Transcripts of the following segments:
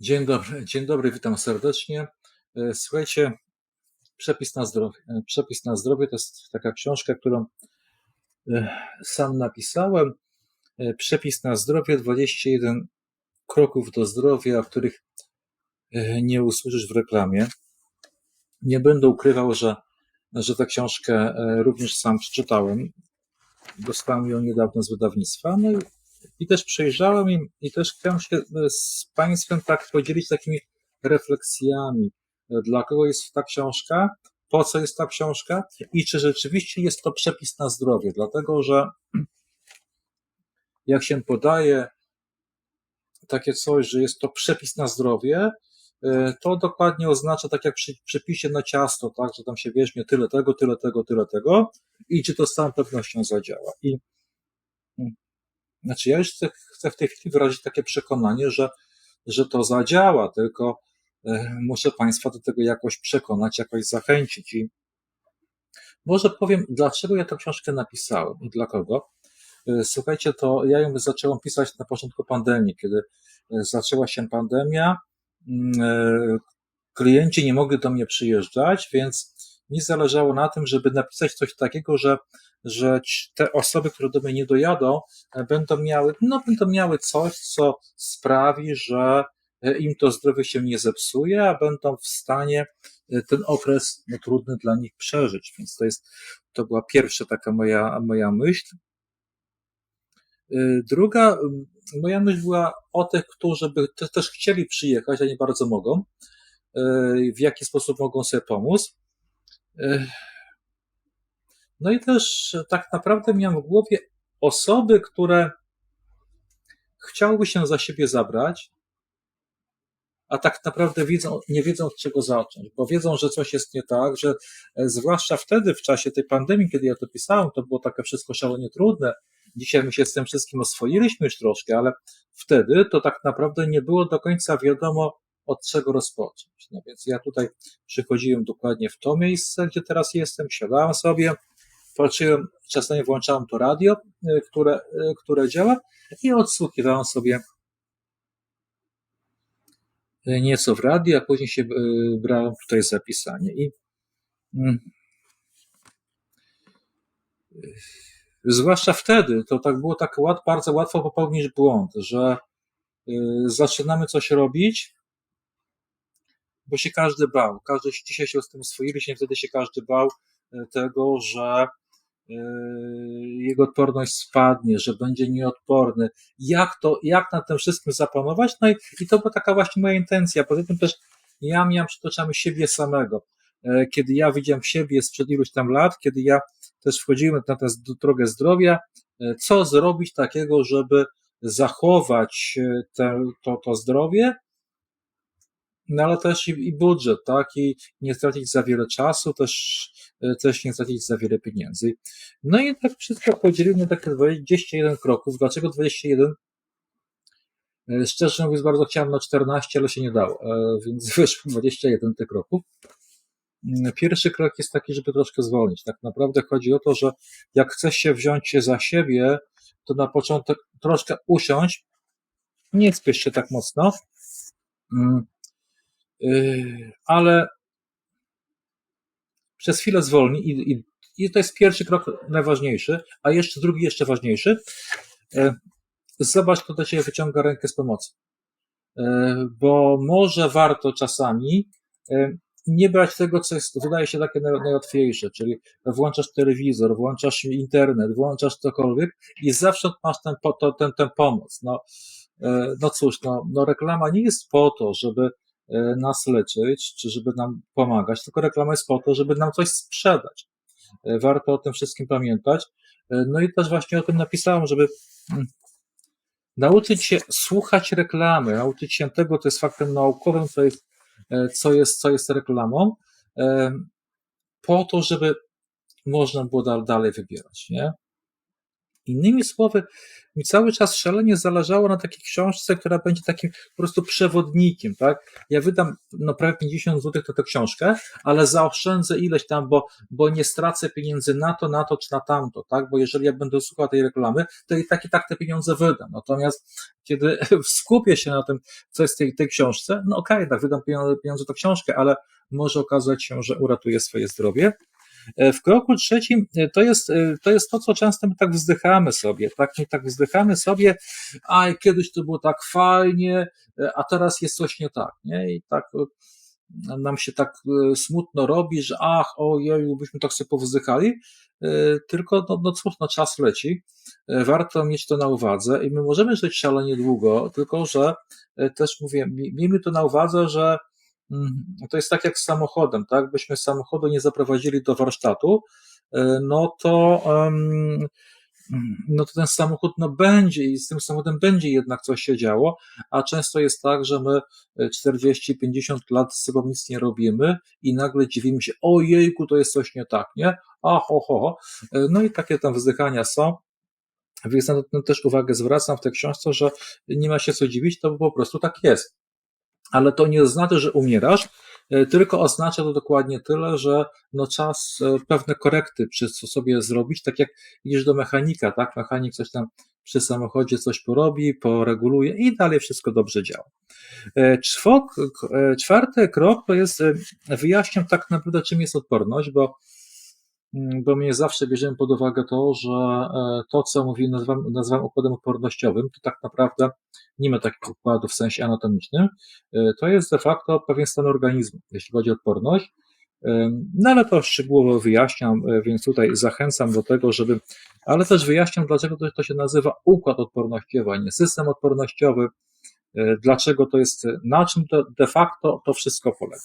Dzień dobry, dzień dobry, witam serdecznie. E, Słuchajcie, przepis na zdrowie. Przepis na zdrowie to jest taka książka, którą e, sam napisałem. E, Przepis na zdrowie, 21 kroków do zdrowia, których nie usłyszysz w reklamie. Nie będę ukrywał, że, że tę książkę również sam przeczytałem. Dostałem ją niedawno z wydawnictwa. No i, i też przejrzałem i, i też chciałem się e, z Państwem tak podzielić takimi refleksjami. E, Dla kogo jest ta książka? Po co jest ta książka? I czy rzeczywiście jest to przepis na zdrowie? Dlatego, że jak się podaje takie coś, że jest to przepis na zdrowie, e, to dokładnie oznacza, tak jak przy przepisie na ciasto, tak, że tam się weźmie tyle tego, tyle tego, tyle tego i czy to z całą pewnością zadziała. I znaczy ja już chcę, chcę w tej chwili wyrazić takie przekonanie, że, że to zadziała, tylko e, muszę Państwa do tego jakoś przekonać, jakoś zachęcić. I może powiem, dlaczego ja tę książkę napisałem i dla kogo. E, Słuchajcie, to ja ją zacząłem pisać na początku pandemii, kiedy e, zaczęła się pandemia. mm, Klienci nie mogli do mnie przyjeżdżać, więc mi zależało na tym, żeby napisać coś takiego, że, że te osoby, które do mnie nie dojadą, e, będą miały, no, będą miały coś, co sprawi, że e, im to zdrowie się nie zepsuje, a będą w stanie e, ten okres no, trudny dla nich przeżyć. Więc to jest, to była pierwsza taka moja, moja myśl. Druga moja myśl była o tych, którzy by te- też chcieli przyjechać, a nie bardzo mogą. W jaki sposób mogą sobie pomóc. No i też e, tak naprawdę miałem w głowie osoby, które chciałyby się za siebie zabrać, a tak naprawdę nie wiedzą od czego zacząć, bo wiedzą, że coś jest nie tak, że e, zwłaszcza wtedy, w czasie tej pandemii, kiedy ja to pisałem, to było takie wszystko szalenie trudne. Dzisiaj my się z tym wszystkim oswoiliśmy już troszkę, ale wtedy to tak naprawdę nie było do końca wiadomo, od czego rozpocząć. No więc ja tutaj przychodziłem dokładnie w to miejsce, gdzie teraz jestem, siadałem sobie, patrzyłem, czasami włączałem to radio, e, które, e, które działa i odsłuchiwałem sobie e, nieco w radio, a później się brałem tutaj zapisanie. I mm, zwłaszcza wtedy, to tak było tak łat, bardzo łatwo popełnić błąd, że zaczynamy coś robić, bo się każdy bał. Każdy dzisiaj się z tym oswoiliśmy, wtedy się każdy bał y, tego, że y, jego odporność spadnie, że będzie nieodporny. Jak to, jak nad tym wszystkim zapanować? No i, i to była taka właśnie moja intencja. Poza tym też ja miałem przed oczami siebie samego. E, Kiedy ja widziałem siebie sprzed iluś tam lat, kiedy ja też wchodziłem na tę drogę zdrowia, e, co zrobić takiego, żeby zachować e, te, to, to zdrowie, no ale też i, i budżet, tak, i nie stracić za wiele czasu, też, e, też nie stracić za wiele pieniędzy. No i tak wszystko podzieliłem na takie 21 kroków. Dlaczego 21? E, Szczerze mówiąc, bardzo chciałem na 14, ale się nie dało, e, więc wyszło 21 tych kroków. Mm, Pierwszy krok jest taki, żeby troszkę zwolnić. Tak naprawdę chodzi o to, że jak chcesz się wziąć za siebie, to na początek troszkę usiąść, nie spiesz się tak mocno, mm, ale przez chwilę zwolnij i, i, i to jest pierwszy krok najważniejszy, a jeszcze drugi jeszcze ważniejszy. E, Zobacz, kto do ciebie wyciąga rękę z pomocą. E, Bo może warto czasami nie brać tego, co jest, wydaje się takie naj- najłatwiejsze, czyli włączasz telewizor, włączasz internet, włączasz cokolwiek i zawsze masz ten, to, ten, ten pomoc. No, no cóż, no, no reklama nie jest po to, żeby nas leczyć, czy żeby nam pomagać, tylko reklama jest po to, żeby nam coś sprzedać. E, Warto o tym wszystkim pamiętać. E, No i też właśnie o tym napisałem, żeby mm, nauczyć się słuchać reklamy, nauczyć się tego, co jest faktem naukowym, co jest, co jest, co jest reklamą, po to, żeby można było dal- dalej wybierać, nie? Innymi słowy, mi cały czas szalenie zależało na takiej książce, która będzie takim po prostu przewodnikiem, tak? Ja wydam no prawie 50 zł na tę książkę, ale zaoszczędzę ileś tam, bo, bo nie stracę pieniędzy na to, na to czy na tamto, tak? Bo jeżeli ja będę słuchał tej reklamy, to i tak i tak te pieniądze wydam. Natomiast kiedy skupię się na tym, co jest w tej, tej książce, no okej, okay, tak, wydam pieniądze, na książkę, ale może okazać się, że uratuję swoje zdrowie. E, w kroku trzecim e, to jest, e, to jest to, co często my tak wzdychamy sobie, tak, my tak wzdychamy sobie, a kiedyś to było tak fajnie, a teraz jest coś nie tak, nie? I tak nam się tak smutno robi, że ach, ojeju, byśmy tak sobie powzdychali, tylko no, no cóż, no czas leci, warto mieć to na uwadze i my możemy żyć szalenie długo, tylko że też mówię, miejmy to na uwadze, że. To jest tak jak z samochodem, tak? Byśmy samochodu nie zaprowadzili do warsztatu, e, no to, no to ten samochód no będzie i z tym samochodem będzie jednak coś się działo, a często jest tak, że my 40-50 lat z sobą nic nie robimy i nagle dziwimy się, ojejku, to jest coś nie tak, nie? A ho, ho. E, no i takie tam wzdychania są. Więc na to też uwagę zwracam w tej książce, że nie ma się co dziwić, to po prostu tak jest ale to nie oznacza, że umierasz, e, tylko oznacza to dokładnie tyle, że no czas e, pewne korekty przy sobie zrobić, tak jak idziesz do mechanika, tak? Mechanik coś tam przy samochodzie coś porobi, poreguluje i dalej wszystko dobrze działa. E, czwok, czwarty krok to jest, wyjaśniam tak naprawdę czym jest odporność, bo bo mnie zawsze bierzemy pod uwagę to, że e, to, co mówi, nazywam, nazywam układem odpornościowym, to tak naprawdę nie ma takich układów w sensie anatomicznym. E, to jest de facto pewien stan organizmu, jeśli chodzi o odporność. E, no ale to szczegółowo wyjaśniam, więc tutaj zachęcam do tego, żeby, ale też wyjaśniam, dlaczego to, to się nazywa układ odpornościowy, a nie system odpornościowy, dlaczego to jest, na czym to de facto to wszystko polega.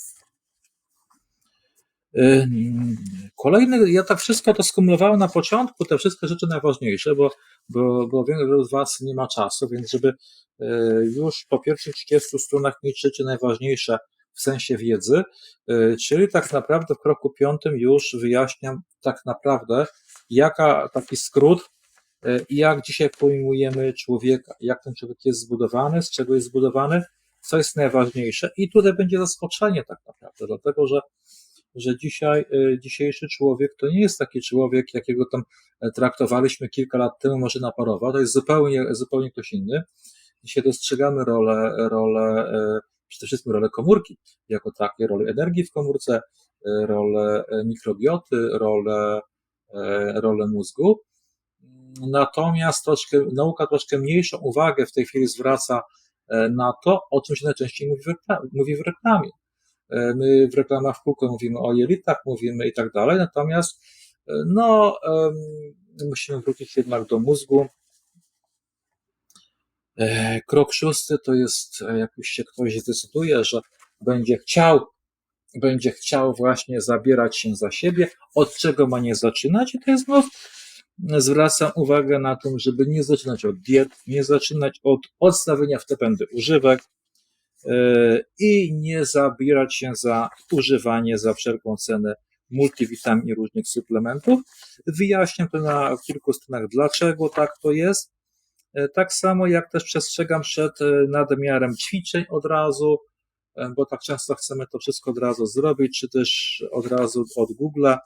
Kolejny, ja tak wszystko to skumulowałem na początku, te wszystkie rzeczy najważniejsze, bo, bo, bo wielu z Was nie ma czasu, więc żeby y, już po pierwszych 30 stronach mieć rzeczy najważniejsze w sensie wiedzy, y, czyli tak naprawdę w kroku piątym już wyjaśniam tak naprawdę, jaka taki skrót, jak dzisiaj pojmujemy człowieka, jak ten człowiek jest zbudowany, z czego jest zbudowany, co jest najważniejsze. I tutaj będzie zaskoczenie tak naprawdę, dlatego że że dzisiaj, y, dzisiejszy człowiek to nie jest taki człowiek, jakiego tam e, traktowaliśmy kilka lat temu, może na parowa, to jest zupełnie, zupełnie ktoś inny. Dzisiaj dostrzegamy rolę, rolę, e, przede wszystkim rolę komórki, jako takie, rolę energii w komórce, e, rolę mikrobioty, rolę, rolę mózgu. Natomiast troszkę, nauka troszkę mniejszą uwagę w tej chwili zwraca na to, o czym się najczęściej mówi w, mówi w reklamie. E, my w reklamach w kółko mówimy o jelitach, mówimy i tak dalej, natomiast e, no, musimy wrócić jednak do mózgu. E, krok szósty to jest, jak już się ktoś zdecyduje, że będzie chciał, będzie chciał właśnie zabierać się za siebie, od czego ma nie zaczynać, i to jest znów zwracam uwagę na to, żeby nie zaczynać od diet, nie zaczynać od odstawienia w te pędy używek, i nie zabierać się za używanie za wszelką cenę multivitamin i różnych suplementów. Wyjaśniam to na kilku stronach, dlaczego tak to jest. Tak samo jak też przestrzegam przed e, nadmiarem ćwiczeń od razu, e, bo tak często chcemy to wszystko od razu zrobić, czy też od razu od Google'a.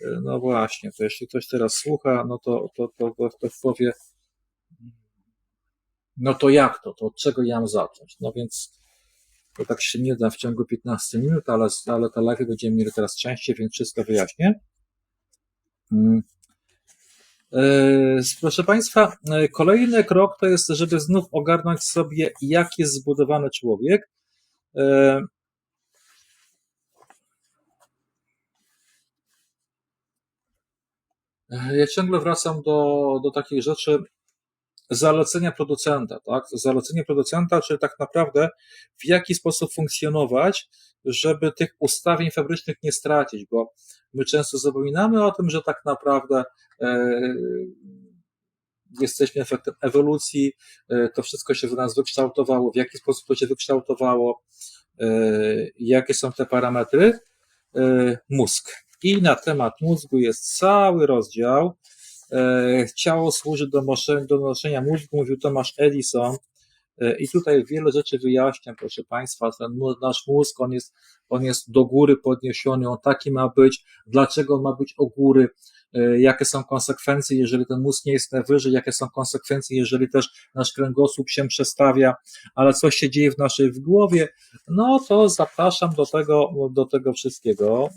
E, no właśnie, to jeśli ktoś teraz słucha, no to, to, to, to, to powie, no to jak to, to od czego ja mam zacząć? No więc to tak się nie da w ciągu 15 minut, ale, ale te live będziemy mieli teraz częściej, więc wszystko wyjaśnię. Hmm. Proszę Państwa, e, kolejny krok to jest, żeby znów ogarnąć sobie, jak jest zbudowany człowiek. E, ja ciągle wracam do, do takich rzeczy, zalecenia producenta, tak? Zalecenie producenta, czyli tak naprawdę w jaki sposób funkcjonować, żeby tych ustawień fabrycznych nie stracić, bo my często zapominamy o tym, że tak naprawdę e, jesteśmy efektem ewolucji, e, to wszystko się w nas wykształtowało, w jaki sposób to się wykształtowało, e, jakie są te parametry. E, mózg. I na temat mózgu jest cały rozdział, ciało służy do noszenia, do noszenia mózgu, mówił Tomasz Edison. E, I tutaj wiele rzeczy wyjaśniam, proszę Państwa. Ten nasz mózg, on jest, on jest do góry podniesiony, on taki ma być. Dlaczego on ma być o góry? E, jakie są konsekwencje, jeżeli ten mózg nie jest najwyżej, jakie są konsekwencje, jeżeli też nasz kręgosłup się przestawia, ale coś się dzieje w naszej w głowie, no to zapraszam do tego, do tego wszystkiego.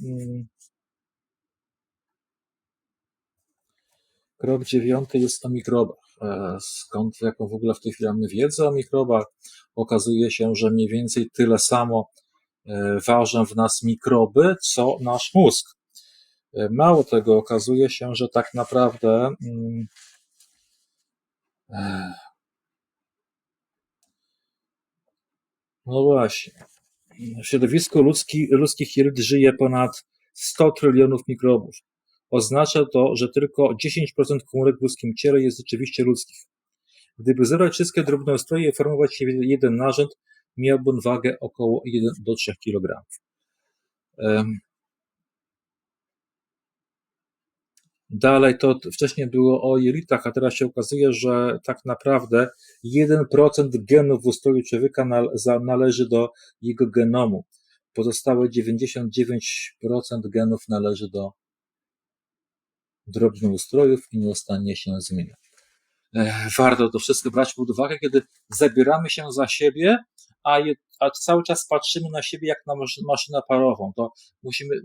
Krok dziewiąty jest o mikrobach. E, skąd, jaką w ogóle w tej chwili mamy wiedzę o mikrobach? Okazuje się, że mniej więcej tyle samo e, ważą w nas mikroby, co nasz mózg. E, mało tego, okazuje się, że tak naprawdę mm, no właśnie, w środowisku ludzki, ludzkich jelit żyje ponad 100 trylionów mikrobów. Oznacza to, że tylko 10% komórek w ludzkim ciele jest rzeczywiście ludzkich. Gdyby zebrać wszystkie drobnoustroje i formować je w jeden narząd, miałby on wagę około 1 do 3 kg. Dalej to wcześniej było o jelitach, a teraz się okazuje, że tak naprawdę 1% genów w ustroju człowieka należy do jego genomu. Pozostałe 99% genów należy do drobnoustrojów i nieustannie się zmienia. Warto to wszystko brać pod uwagę, kiedy zabieramy się za siebie, a, je, a cały czas patrzymy na siebie jak na maszynę parową. To musimy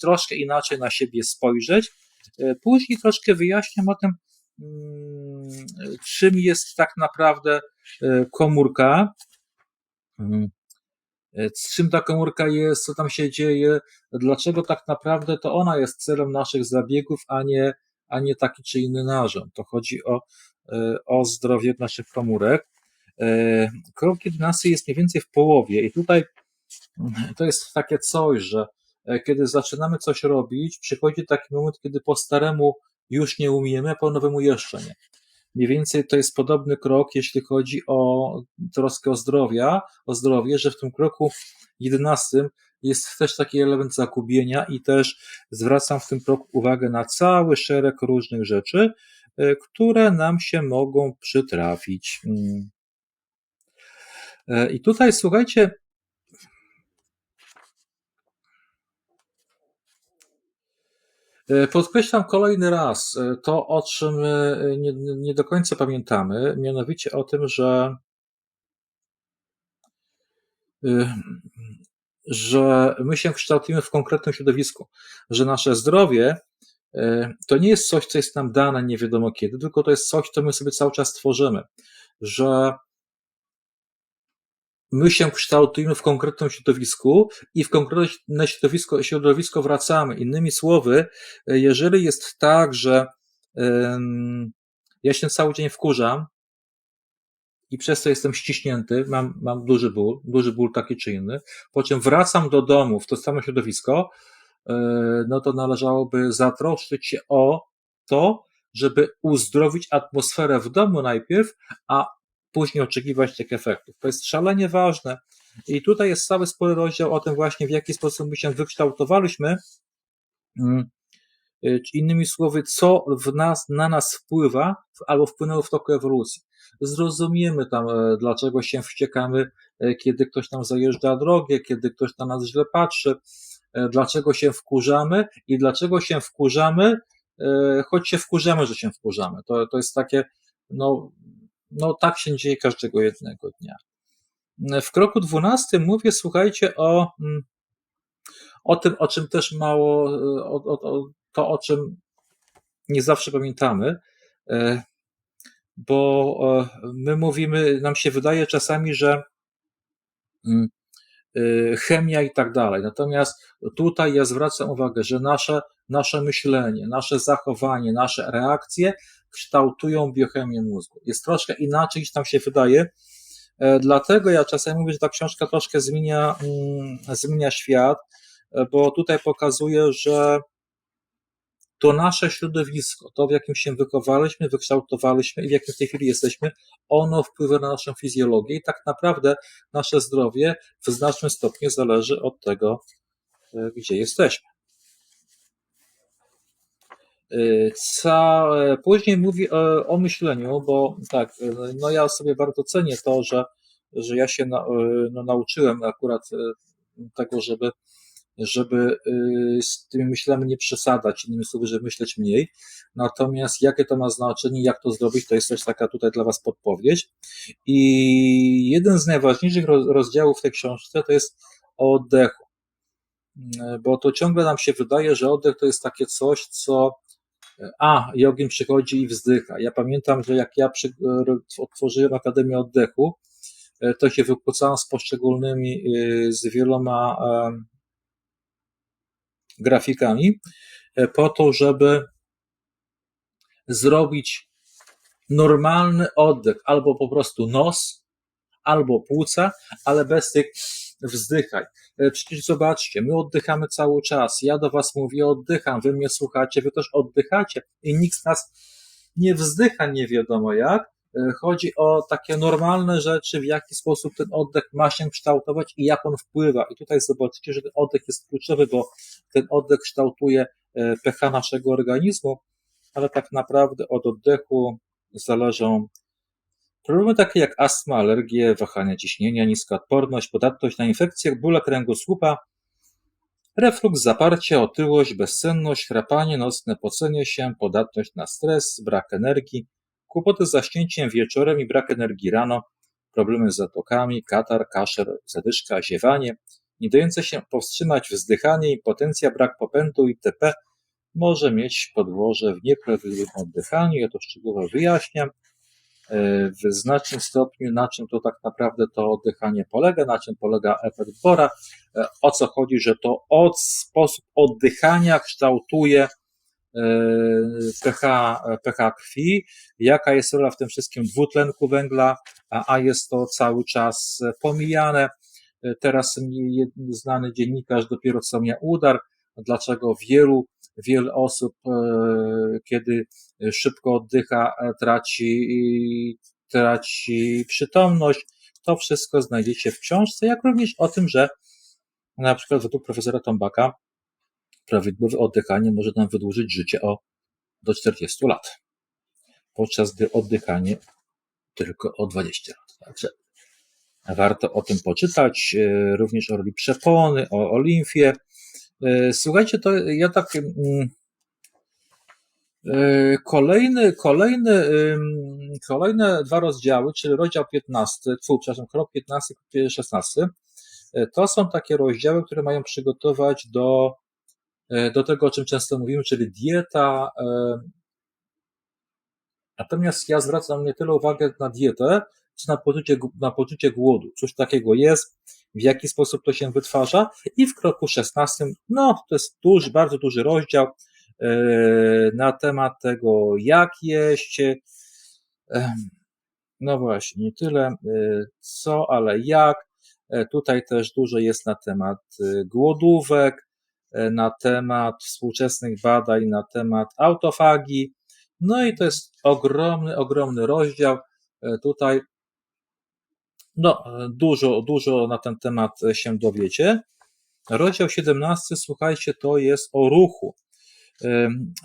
troszkę inaczej na siebie spojrzeć. E, później troszkę wyjaśniam o tym, mm, czym jest tak naprawdę e, komórka. E, z czym ta komórka jest, co tam się dzieje, dlaczego tak naprawdę to ona jest celem naszych zabiegów, a nie, a nie taki czy inny narząd. To chodzi o, e, o zdrowie naszych komórek. E, krok 11 jest mniej więcej w połowie i tutaj mm, to jest takie coś, że kiedy zaczynamy coś robić, przychodzi taki moment, kiedy po staremu już nie umiemy, po nowemu jeszcze nie. Mniej więcej to jest podobny krok, jeśli chodzi o troskę o zdrowia, o zdrowie, że w tym kroku 11 jest też taki element zagubienia i też zwracam w tym kroku uwagę na cały szereg różnych rzeczy, e, które nam się mogą przytrafić. Mm. E, I tutaj słuchajcie, podkreślam kolejny raz e, to, o czym e, nie, nie do końca pamiętamy, mianowicie o tym, że że my się kształtujemy w konkretnym środowisku, że nasze zdrowie to nie jest coś, co jest nam dane nie wiadomo kiedy, tylko to jest coś, co my sobie cały czas tworzymy, że my się kształtujemy w konkretnym środowisku i w konkretne środowisko, środowisko wracamy. Innymi słowy, jeżeli jest tak, że ja się cały dzień wkurzam i przez to jestem ściśnięty, mam, mam duży ból, duży ból taki czy inny, po czym wracam do domu w to samo środowisko, e, no to należałoby zatroszczyć się o to, żeby uzdrowić atmosferę w domu najpierw, a później oczekiwać tych efektów. To jest szalenie ważne. I tutaj jest cały spory rozdział o tym właśnie, w jaki sposób my się wykształtowaliśmy. Mm, y, innymi słowy, co w nas, na nas wpływa albo wpłynęło w toku ewolucji. Zrozumiemy tam, e, dlaczego się wściekamy, e, kiedy ktoś nam zajeżdża drogę, kiedy ktoś na nas źle patrzy, e, dlaczego się wkurzamy i dlaczego się wkurzamy, choć się wkurzamy, że się wkurzamy. To, to jest takie, no, no tak się dzieje każdego jednego dnia. W kroku dwunastym mówię, słuchajcie, o, mm, o tym, o czym też mało, o, o, to o czym nie zawsze pamiętamy, e, bo e, my mówimy, nam się wydaje czasami, że mm, e, chemia i tak dalej. Natomiast tutaj ja zwracam uwagę, że nasze, nasze myślenie, nasze zachowanie, nasze reakcje kształtują biochemię mózgu. Jest troszkę inaczej niż nam się wydaje. E, dlatego ja czasami mówię, że ta książka troszkę zmienia, mm, zmienia świat, e, bo tutaj pokazuje, że to nasze środowisko, to w jakim się wychowaliśmy, wykształtowaliśmy i w jakim w tej chwili jesteśmy, ono wpływa na naszą fizjologię i tak naprawdę nasze zdrowie w znacznym stopniu zależy od tego, e, gdzie jesteśmy. Ca, później mówi o, o, myśleniu, bo tak, no ja sobie bardzo cenię to, że, że ja się na, no, nauczyłem akurat tego, żeby żeby y, z tymi myślami nie przesadzać, innymi słowy, żeby myśleć mniej. Natomiast jakie to ma znaczenie, jak to zrobić, to jest też taka tutaj dla Was podpowiedź. I jeden z najważniejszych rozdziałów w tej książce to jest o oddechu. Bo to ciągle nam się wydaje, że oddech to jest takie coś, co a, Jogin przychodzi i wzdycha. Ja pamiętam, że jak ja przy, otworzyłem Akademię Oddechu, to się wypłacałem z poszczególnymi, y, z wieloma grafikami, e, po to, żeby zrobić normalny oddech, albo po prostu nos, albo płuca, ale bez tych wzdychaj. E, przecież zobaczcie, my oddychamy cały czas. Ja do Was mówię, oddycham, Wy mnie słuchacie, Wy też oddychacie i nikt z nas nie wzdycha nie wiadomo jak, E, chodzi o takie normalne rzeczy, w jaki sposób ten oddech ma się kształtować i jak on wpływa. I tutaj zobaczycie, że ten oddech jest kluczowy, bo ten oddech kształtuje e, pH naszego organizmu, ale tak naprawdę od oddechu zależą problemy takie jak astma, alergie, wahania ciśnienia, niska odporność, podatność na infekcje, bóle kręgosłupa, refluks, zaparcie, otyłość, bezsenność, chrapanie nocne, pocenie się, podatność na stres, brak energii, Kłopoty z zaśnięciem wieczorem i brak energii rano, problemy z zatokami, katar, kaszer, zadyszka, ziewanie, nie dające się powstrzymać wzdychanie, impotencja, brak popędu itp. może mieć podłoże w nieprawidłowym oddychaniu. Ja to szczegółowo wyjaśniam w znacznym stopniu, na czym to tak naprawdę to oddychanie polega, na czym polega efekt Bora, e, o co chodzi, że to od sposób oddychania kształtuje pH, pH krwi, jaka jest rola w tym wszystkim dwutlenku węgla, a, jest to cały czas pomijane. Teraz mi znany dziennikarz dopiero co miał udar, dlaczego wielu, wiele osób, e, kiedy szybko oddycha, traci, traci przytomność. To wszystko znajdziecie w książce, jak również o tym, że na przykład według profesora Tombaka prawidłowe oddychanie może nam wydłużyć życie o do 40 lat, podczas gdy oddychanie tylko o 20 lat. Także warto o tym poczytać, e, również o roli przepony, o, o limfie. E, słuchajcie, to ja tak. Mm, e, kolejny, kolejny, kolejne dwa rozdziały, czyli rozdział 15, tfu, przepraszam, krok 15, 16, to są takie rozdziały, które mają przygotować do E, do tego, o czym często mówimy, czyli dieta. E, natomiast ja zwracam nie tyle uwagę na dietę, co na poczucie, na poczucie głodu. Coś takiego jest, w jaki sposób to się wytwarza. I w kroku 16, no to jest duży, bardzo duży rozdział e, na temat tego, jak jeść. No właśnie, nie tyle co, ale jak. Tutaj też dużo jest na temat głodówek, E, na temat współczesnych badań, na temat autofagii. No i to jest ogromny, ogromny rozdział. E, tutaj no, dużo, dużo na ten temat się dowiecie. Rozdział 17, słuchajcie, to jest o ruchu.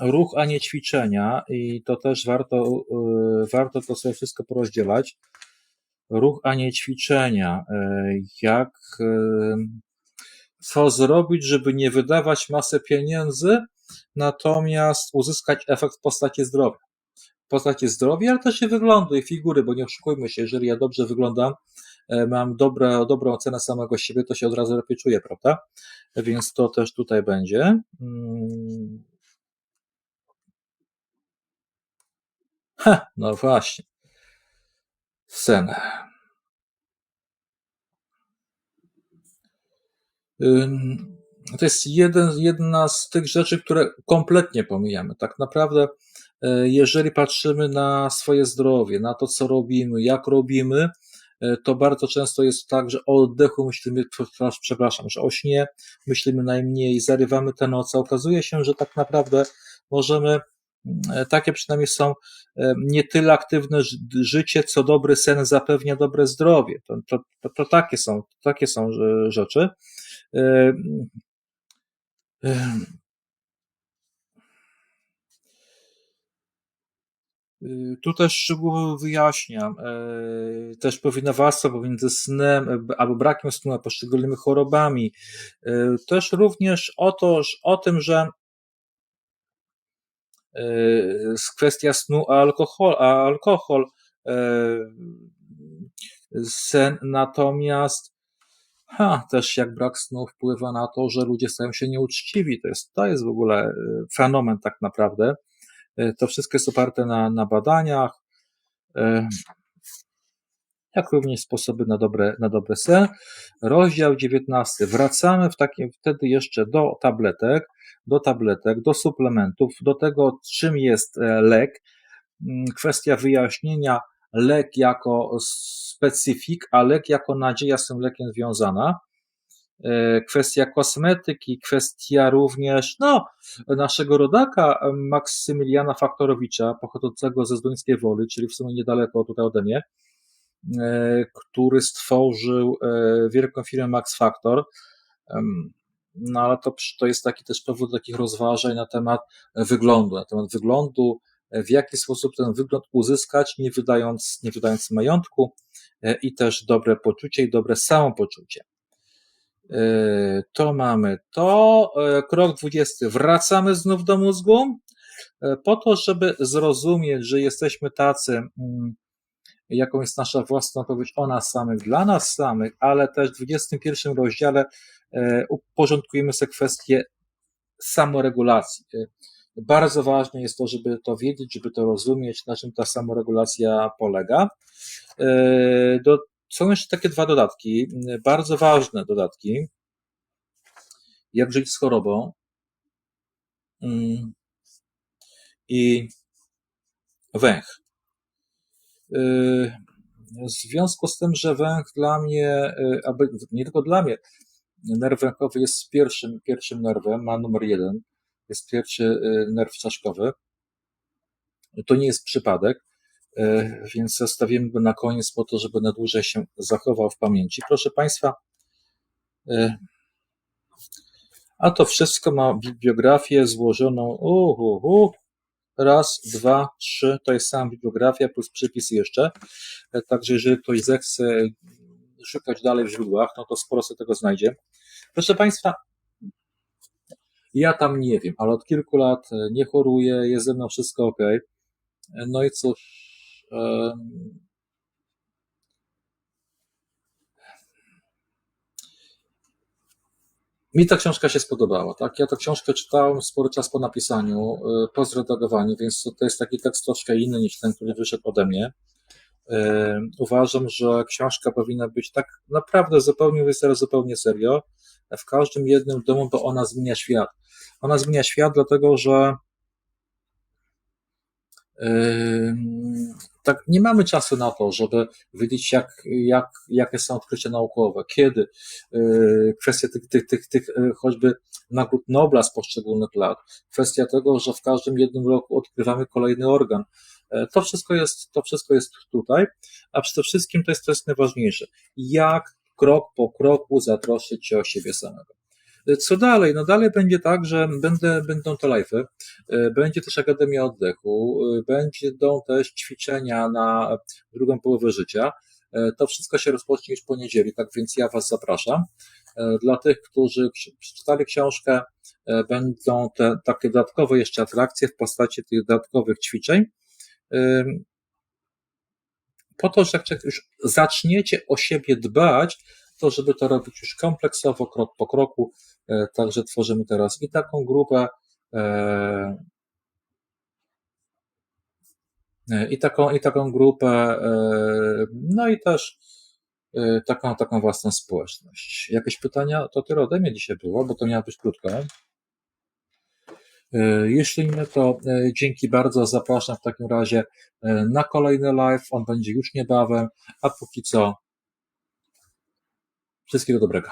Ruch, a nie ćwiczenia, i to też warto, e, warto to sobie wszystko porozdzielać. Ruch, a nie ćwiczenia. Jak co zrobić, żeby nie wydawać masę pieniędzy, natomiast uzyskać efekt w postaci zdrowia. W postaci zdrowia, ale też i wyglądu i figury, bo nie oszukujmy się, jeżeli ja dobrze wyglądam, e, mam dobre, dobrą ocenę samego siebie, to się od razu lepiej czuję, prawda? Więc to też tutaj będzie. Hmm. Ha, no właśnie. Sen. To jest jeden, jedna z tych rzeczy, które kompletnie pomijamy. Tak naprawdę, e, jeżeli patrzymy na swoje zdrowie, na to, co robimy, jak robimy, e, to bardzo często jest tak, że o oddechu myślimy, przepraszam, że o śnie myślimy najmniej, zarywamy te noce. Okazuje się, że tak naprawdę możemy, e, takie przynajmniej są nie tyle aktywne życie, co dobry sen zapewnia dobre zdrowie. To, to, to, to takie, są, takie są rzeczy. Y, tu też szczegółowo wyjaśniam, y, też powinowactwo pomiędzy snem y, albo brakiem snu, a poszczególnymi chorobami. Też również o, to, o tym, że kwestia snu, a alkohol, a alkohol sen natomiast ha, też jak brak snu wpływa na to, że ludzie stają się nieuczciwi. To jest, to jest w ogóle fenomen tak naprawdę. E, to wszystko jest oparte na, na badaniach, e, jak również sposoby na dobre, na dobre sen. Rozdział 19. Wracamy w takim, wtedy jeszcze do tabletek, do tabletek, do suplementów, do tego, czym jest e, lek. Mm, kwestia wyjaśnienia lek jako specyfik, a lek jako nadzieja z tym lekiem związana. E, kwestia kosmetyki, kwestia również no, naszego rodaka Maksymiliana Faktorowicza, pochodzącego ze Zduńskiej Woli, czyli w sumie niedaleko tutaj ode mnie, e, który stworzył e, wielką firmę Max Factor. No ale to, to jest taki też powód takich rozważań na temat wyglądu, na temat wyglądu, w jaki sposób ten wygląd uzyskać, nie wydając, nie wydając majątku i też dobre poczucie i dobre samopoczucie. E, to mamy to. E, krok 20. Wracamy znów do mózgu, e, po to, żeby zrozumieć, że jesteśmy tacy, mm, jaką jest nasza własna odpowiedź o nas samych, dla nas samych, ale też w 21 rozdziale uporządkujemy sobie kwestię samoregulacji. Bardzo ważne jest to, żeby to wiedzieć, żeby to rozumieć, na czym ta samoregulacja polega. Do są jeszcze takie dwa dodatki, bardzo ważne dodatki. Jak żyć z chorobą mm, i węch. Y, w związku z tym, że węch dla mnie, y, nie tylko dla mnie, nerw węchowy jest pierwszym, pierwszym nerwem, ma numer jeden, jest pierwszy y, nerw czaszkowy. To nie jest przypadek. E, więc zostawimy go na koniec po to, żeby na dłużej się zachował w pamięci. Proszę Państwa, e, a to wszystko ma bibliografię złożoną uh, uh, uh, raz, dwa, trzy, to jest sama bibliografia plus przypisy jeszcze, e, także jeżeli ktoś zechce szukać dalej w źródłach, no to sporo sobie tego znajdzie. Proszę Państwa, ja tam nie wiem, ale od kilku lat nie choruję, jest ze mną wszystko ok. No i cóż, mi ta książka się spodobała, tak? Ja tę książkę czytałem spory czas po napisaniu, e, po zredagowaniu, więc to jest taki tekst troszkę inny niż ten, który wyszedł ode mnie. Uważam, że książka powinna być tak naprawdę zupełnie, teraz zupełnie serio, w każdym jednym domu, bo ona zmienia świat. Ona zmienia świat, dlatego że tak nie mamy czasu na to, żeby wiedzieć, jak, jak, jakie są odkrycia naukowe, kiedy, yy, kwestia tych, tych, tych, tych yy, choćby nagród Nobla z poszczególnych lat, kwestia tego, że w każdym jednym roku odkrywamy kolejny organ. Yy, to wszystko jest, to wszystko jest tutaj, a przede wszystkim to jest, to jest najważniejsze. Jak krok po kroku zatroszczyć się o siebie samego. Co dalej? No dalej będzie tak, że będę, będą to live'y, e, będzie też Akademia Oddechu, e, będą też ćwiczenia na drugą połowę życia. E, to wszystko się rozpocznie już w poniedzieli, tak więc ja Was zapraszam. Dla tych, którzy przeczytali książkę, będą te takie dodatkowe jeszcze atrakcje w postaci tych dodatkowych ćwiczeń. Po to, że jak już zaczniecie o siebie dbać, to żeby to robić już kompleksowo, krok po kroku, E, także tworzymy teraz i taką grupę, e, e, i taką, i taką grupę, no i też taką, taką własną społeczność. Jakieś pytania? To tyle ode mnie dzisiaj było, bo to miało być krótko. Jeśli nie, to dzięki bardzo. Zapraszam w takim razie na kolejny live. On będzie już niebawem, a póki co wszystkiego dobrego.